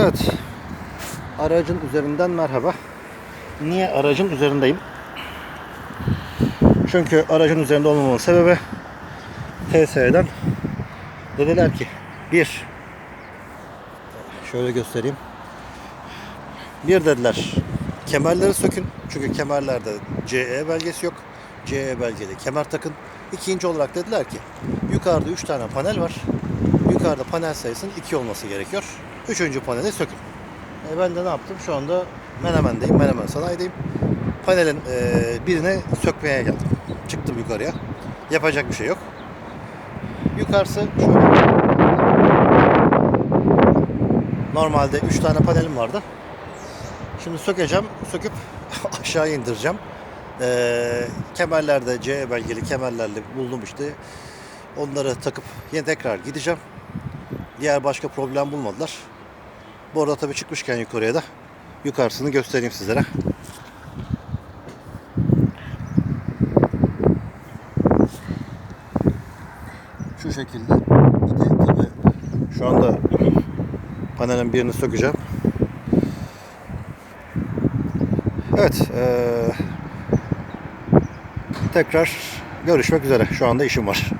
Evet. Aracın üzerinden merhaba. Niye aracın üzerindeyim? Çünkü aracın üzerinde olmamamın sebebi TSE'den dediler ki bir şöyle göstereyim. Bir dediler kemerleri sökün. Çünkü kemerlerde CE belgesi yok. CE belgeli kemer takın. İkinci olarak dediler ki yukarıda 3 tane panel var. Yukarıda panel sayısının 2 olması gerekiyor. Üçüncü paneli sökün. E ben de ne yaptım? Şu anda Menemen'deyim. Menemen sanayideyim. Panelin e, birini sökmeye geldim. Çıktım yukarıya. Yapacak bir şey yok. Yukarısı şöyle. Normalde 3 tane panelim vardı. Şimdi sökeceğim. Söküp aşağı indireceğim. Ee, kemerlerde CE belgeli kemerlerle buldum işte. Onları takıp yine tekrar gideceğim. Diğer başka problem bulmadılar. Bu arada tabii çıkmışken yukarıya da yukarısını göstereyim sizlere. Şu şekilde. Tabii şu anda panelin birini sökeceğim. Evet. eee, tekrar görüşmek üzere. Şu anda işim var.